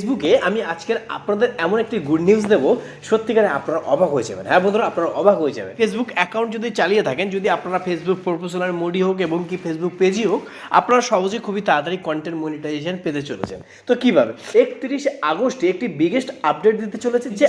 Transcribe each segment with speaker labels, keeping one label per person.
Speaker 1: ফেসবুকে আমি আজকের আপনাদের এমন একটি গুড নিউজ দেবো, সত্যিকারে আপনারা অবাক হয়ে যাবেন। হ্যাঁ বন্ধুরা, আপনারা অবাক হয়ে যাবেন। ফেসবুক অ্যাকাউন্ট যদি চালিয়ে থাকেন, যদি আপনারা ফেসবুক প্রফেশনাল মোডি হোক এবং কি ফেসবুক পেজই হোক, আপনারা সহজে খুবই তাড়াতাড়ি কন্টেন্ট মনিটাইজেশন পেতে চলেছেন। তো কীভাবে? একত্রিশে আগস্টে একটি বিগেস্ট আপডেট দিতে চলেছে যে,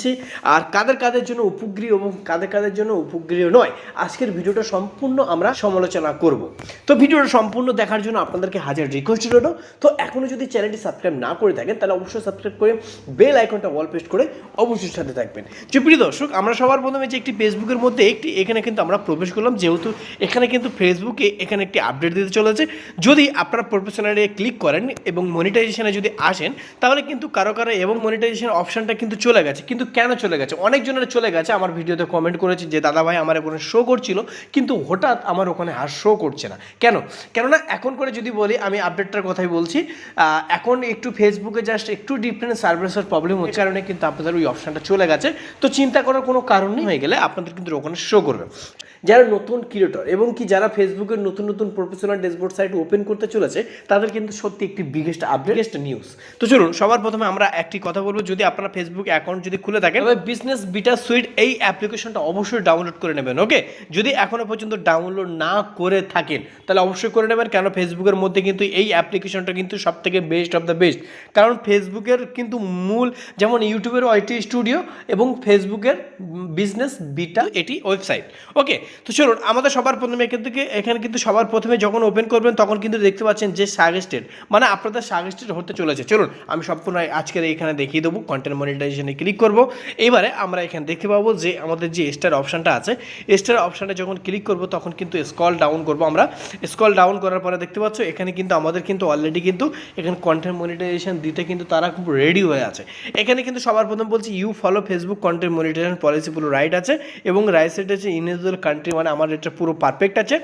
Speaker 1: আর কাদের কাদের জন্য উপগ্রহ এবং কাদের কাদের জন্য উপগ্রহ নয়, আজকের ভিডিওটা সম্পূর্ণ আমরা সমালোচনা করব। তো ভিডিওটা সম্পূর্ণ দেখার জন্য আপনাদেরকে হাজার রিকোয়েস্ট রইল। তো এখনও যদি চ্যানেলটি সাবস্ক্রাইব না করে থাকেন, তাহলে অবশ্যই করে বেল আইকনটা ওয়াল পেস্ট করে অবশ্যই সাথে থাকবেন। সুপ্রিয় দর্শক, আমরা সবার প্রথমে যে একটি ফেসবুকের মধ্যে একটি, এখানে কিন্তু আমরা প্রবেশ করলাম, যেহেতু এখানে কিন্তু ফেসবুকে এখানে একটি আপডেট দিতে চলেছে। যদি আপনারা প্রফেশনালে ক্লিক করেন এবং মনিটাইজেশনে যদি আসেন, তাহলে কিন্তু কারও কারও এবং মনিটাইজেশন অপশনটা কিন্তু চলে গেছে। কিন্তু কেন চলে গেছে? অনেকজনের চলে গেছে। আমার ভিডিওতে কমেন্ট করেছে যে দাদা ভাই আমার ওখানে শো করছিল। কিন্তু হঠাৎ আমার ওখানে আর শো করছে না। কেন? কেননা, এখন করে যদি বলি, আমি আপডেটটার কথাই বলছি এখন একটু ফেসবুকে জাস্ট একটু ডিফারেন্ট সার্ভিসের প্রবলেম হচ্ছে, কারণে কিন্তু আপনাদের ওই অপশনটা চলে গেছে। তো চিন্তা করার কোনো কারণ নেই, হয়ে গেলে আপনাদের কিন্তু ওখানে শো করবে। যারা নতুন ক্রিয়েটর এবং কি যারা ফেসবুকের নতুন নতুন প্রফেশনাল ড্যাশবোর্ড সাইট ওপেন করতে চলেছে, তাদের কিন্তু সত্যি একটি বিগেস্ট আপডেটেস্ট নিউজ তো চলুন, সবার প্রথমে আমরা একটি কথা বলব, যদি আপনারা ফেসবুক অ্যাকাউন্ট যদি খুলে থাকেন, তবে বিজনেস বিটা সুইট এই অ্যাপ্লিকেশনটা অবশ্যই ডাউনলোড করে নেবেন ওকে যদি এখনও পর্যন্ত ডাউনলোড না করে থাকেন, তাহলে অবশ্যই করে নেবেন, কেন? ফেসবুকের মধ্যে কিন্তু এই অ্যাপ্লিকেশনটা কিন্তু সব থেকে বেস্ট অফ দ্য বেস্ট কারণ ফেসবুকের কিন্তু মূল যেমন ইউটিউবের ওয়াইটি স্টুডিও এবং ফেসবুকের বিজনেস বিটা এটি ওয়েবসাইট ওকে তো চলুন, আমাদের সবার প্রথমে এখান থেকে এখানে কিন্তু সবার প্রথমে যখন ওপেন করবেন, তখন কিন্তু দেখতে পাচ্ছেন যে সাজেস্টেড মানে আপনাদের সাজেস্টেড হতে চলেছে। চলুন, আমি সম্পূর্ণ আজকের এখানে দেখিয়ে দেবো কন্টেন্ট মনিটাইজেশনে ক্লিক করব। এবারে আমরা এখানে দেখতে পাবো যে আমাদের যে স্টার অপশানটা আছে স্টার অপশানে যখন ক্লিক করব, তখন কিন্তু স্কল ডাউন করব আমরা। স্কল ডাউন করার পরে দেখতে পাচ্ছ, এখানে কিন্তু আমাদের কিন্তু অলরেডি কিন্তু এখানে কন্টেন্ট মনিটাইজেশন দিতে কিন্তু তারা খুব রেডি হয়ে আছে। এখানে কিন্তু সবার প্রথম বলছি you follow Facebook content monetisation policy পুরো রাইট আছে এবং রাইট সাইড আছে ইনএজুয়াল কান্ট্রি মানে আমার এটা পুরো পারফেক্ট আছে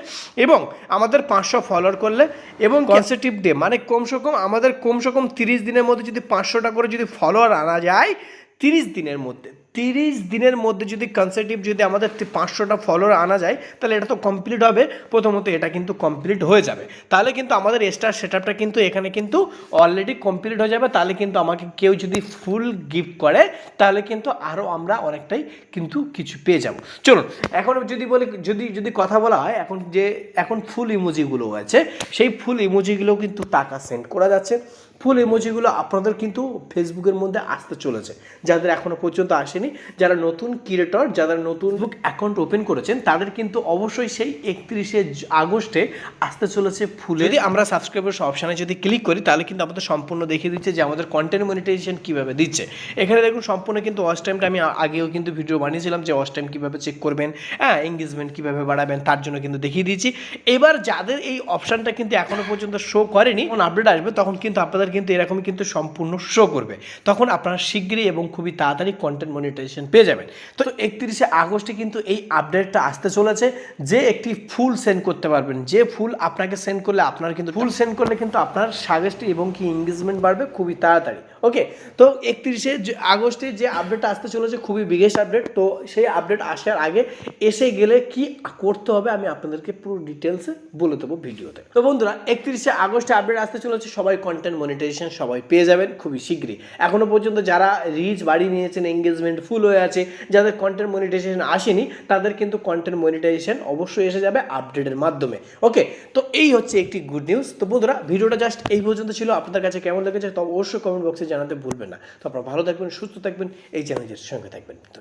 Speaker 1: এবং আমাদের পাঁচশো ফলোয়ার করলে এবং কনসেটিভ ডে মানে কমসে কম আমাদের কমসে কম তিরিশ দিনের মধ্যে যদি পাঁচশোটা করে যদি ফলোয়ার আনা যায় তিরিশ দিনের মধ্যে, তিরিশ দিনের মধ্যে যদি কনসেটিভ যদি আমাদের পাঁচশোটা ফলোয়ার আনা যায়, তাহলে এটা তো কমপ্লিট হবে। প্রথমত এটা কিন্তু কমপ্লিট হয়ে যাবে। তাহলে কিন্তু আমাদের স্টার সেট আপটা কিন্তু এখানে কিন্তু অলরেডি কমপ্লিট হয়ে যাবে। তাহলে কিন্তু আমাকে কেউ যদি ফুল গিফট করে, তাহলে কিন্তু আরও আমরা অনেকটাই কিন্তু কিছু পেয়ে যাব। চলুন, এখন যদি বলি, যদি যদি কথা বলা হয়, এখন যে, এখন ফুল ইমোজিগুলো আছে সেই ফুল ইমোজিগুলো কিন্তু টাকা সেন্ড করা যাচ্ছে। ফুল ইমোজিগুলো আপনাদের কিন্তু ফেসবুকের মধ্যে আসতে চলেছে। যাদের এখনও পর্যন্ত আসেনি, যারা নতুন ক্রিয়েটর যারা নতুন বুক অ্যাকাউন্ট ওপেন করেছেন, তাদের কিন্তু অবশ্যই সেই একত্রিশে আগস্টে আসতে চলেছে ফুল যদি আমরা সাবস্ক্রাইবার অপশানে যদি ক্লিক করি, তাহলে কিন্তু আমাদের সম্পূর্ণ দেখিয়ে দিচ্ছে যে আমাদের কন্টেন্ট মনিটাইজেশন কীভাবে দিচ্ছে। এখানে দেখুন, সম্পূর্ণ কিন্তু ওয়াচ টাইমটা আমি আগেও কিন্তু ভিডিও বানিয়েছিলাম যে ওয়াচ টাইম কীভাবে চেক করবেন হ্যাঁ এঙ্গেজমেন্ট কীভাবে বাড়াবেন, তার জন্য কিন্তু দেখিয়ে দিয়েছি এবার যাদের এই অপশানটা কিন্তু এখনও পর্যন্ত শো করেনি আপডেট আসবে, তখন কিন্তু আপনাদের কিন্তু এরকমই কিন্তু সম্পূর্ণ শো করবে। তখন আপনারা শীঘ্রই এবং খুবই তাড়াতাড়ি কন্টেন্ট মনিটাইজেশন পেয়ে যাবেন। তো একত্রিশে আগস্টে কিন্তু এই আপডেটটা আসতে চলেছে। যে একটি ফুল সেন্ড করতে পারবেন। যে ফুল আপনাকে সেন্ড করলে আপনার কিন্তু ফুল সেন্ড করলে কিন্তু আপনার সাজেস্ট এবং কি এঙ্গেজমেন্ট বাড়বে খুবই তাড়াতাড়ি। ওকে তো একত্রিশে আগস্টে যে আপডেটটা আসতে চলেছে, খুবই বিগেস্ট আপডেট তো সেই আপডেট আসার আগে এসে গেলে কি করতে হবে আমি আপনাদেরকে পুরো ডিটেলসে বলে দেবো ভিডিওতে। তো বন্ধুরা, একত্রিশে আগস্টে আপডেট আসতে চলেছে, সবাই কন্টেন্ট মনিটাইজেশন সবাই পেয়ে যাবেন খুবই শীঘ্রই। এখনও পর্যন্ত যারা রিচ বাড়ি নিয়েছেন এঙ্গেজমেন্ট ফুল হয়ে আছে, যাদের কন্টেন্ট মনিটাইজেশন আসেনি, তাদের কিন্তু কন্টেন্ট মনিটাইজেশন অবশ্যই এসে যাবে আপডেটের মাধ্যমে। ওকে তো এই হচ্ছে একটি গুড নিউজ তো বন্ধুরা, ভিডিওটা জাস্ট এই পর্যন্ত ছিল। আপনাদের কাছে কেমন লেগেছে তো অবশ্যই কমেন্ট বক্সে জানাতে ভুলবেন না। তো আপনারা ভালো থাকবেন সুস্থ থাকবেন এই চ্যানেলের সঙ্গে থাকবেন।